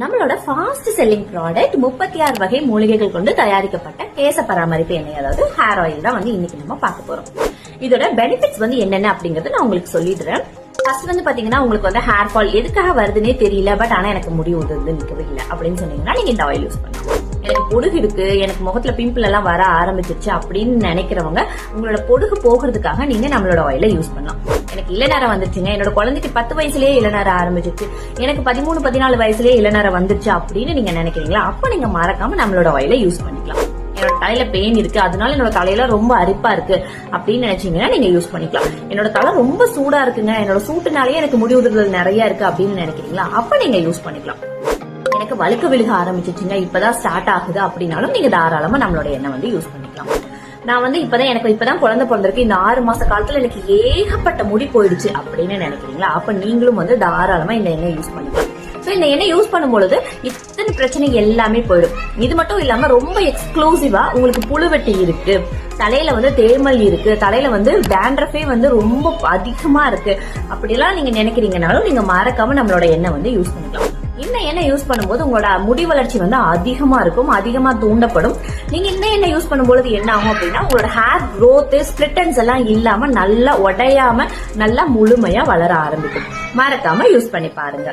நம்மளோட fast selling product முப்பத்தி ஆறு வகை மூலிகைகள் கொண்டு தயாரிக்கப்பட்ட கேச பராமரிப்பு எண்ணெய் அதாவது ஹேர் ஆயில் தான் வந்து இன்னைக்கு நம்ம பார்க்க போறோம். இதோட பெனிஃபிட்ஸ் வந்து என்னென்ன அப்படிங்கறத நான் உங்களுக்கு சொல்லிடுறேன். ஃபர்ஸ்ட் வந்து பாத்தீங்கன்னா உங்களுக்கு வந்து ஹேர் ஃபால் எதுக்காக வருதுன்னே தெரியல பட் ஆனா எனக்கு முடி உதவுது நிக்கவே இல்லை அப்படின்னு சொன்னீங்கன்னா நீங்க இந்த ஆயில் யூஸ் பண்ணலாம். எனக்கு பொடுகு இருக்கு எனக்கு முகத்துல பிம்பிள் எல்லாம் வர ஆரம்பிச்சிருச்சு அப்படின்னு நினைக்கிறவங்க உங்களோட பொடுகு போகிறதுக்காக நீங்க நம்மளோட ஆயில யூஸ் பண்ணலாம். எனக்கு இளநரம் வந்துச்சுங்க என்னோட குழந்தைக்கு பத்து வயசுலயே இளநரம் ஆரம்பிச்சிருச்சு. எனக்கு பதிமூணு பதினாலு வயசுலயே இளநரம் வந்துருச்சு அப்படின்னு நீங்க நினைக்கிறீங்களா? அப்ப நீங்க மறக்காம நம்மளோட வயலை யூஸ் பண்ணிக்கலாம். என்னோட தலையில பெயின் இருக்கு. அதனால என்னோட தலையில ரொம்ப அரிப்பா இருக்கு அப்படின்னு நினைச்சீங்கன்னா நீங்க யூஸ் பண்ணிக்கலாம். என்னோட தலை ரொம்ப சூடா இருக்குங்க. என்னோட சூட்டுனாலேயே எனக்கு முடி உதிர்தல் நிறைய இருக்கு அப்படின்னு நினைக்கிறீங்களா? அப்ப நீங்க யூஸ் பண்ணிக்கலாம். எனக்கு வழுக்க விழுக ஆரம்பிச்சிச்சுங்க இப்பதான் ஸ்டார்ட் ஆகுது. அப்படின்னாலும் நீங்க தாராளமா நம்மளோட எண்ணெய் வந்து யூஸ் பண்ணிக்கலாம். நான் வந்து இப்பதான் எனக்கு இப்பதான் குழந்தை பிறந்திருக்கு. இந்த ஆறு மாச காலத்துல எனக்கு ஏகப்பட்ட முடி போயிடுச்சு அப்படின்னு நினைக்கிறீங்களா? அப்ப நீங்களும் வந்து தாராளமா இந்த எண்ணெய் யூஸ் பண்ணிக்கலாம் சோ இந்த எண்ணெய் யூஸ் பண்ணும்பொழுது இத்தனை பிரச்சனை எல்லாமே போயிடும். இது மட்டும் இல்லாம ரொம்ப எக்ஸ்க்ளூசிவா உங்களுக்கு புழுவெட்டி இருக்கு. தலையில வந்து தேமல் இருக்கு. தலையில வந்து டேண்ட்ரஃபே வந்து ரொம்ப அதிகமா இருக்கு. அப்படிலாம் நீங்க நினைக்கிறீங்கனாலும் நீங்க மறக்காம நம்மளோட எண்ணெய் வந்து யூஸ் பண்ணிக்கலாம். இந்த எண்ணெய் யூஸ் பண்ணும்போது உங்களோட முடி வளர்ச்சி வந்து அதிகமா இருக்கும் அதிகமா தூண்டப்படும். நீங்க இந்த எண்ணெய் யூஸ் பண்ணும்போது என்ன ஆகும் அப்படின்னா உங்களோட ஹேர் க்ரோத் ஸ்பிளிட்டன்ஸ் எல்லாம் இல்லாம நல்லா உடையாம நல்லா முழுமையா வளர ஆரம்பிக்கும். மறக்காம யூஸ் பண்ணி பாருங்க.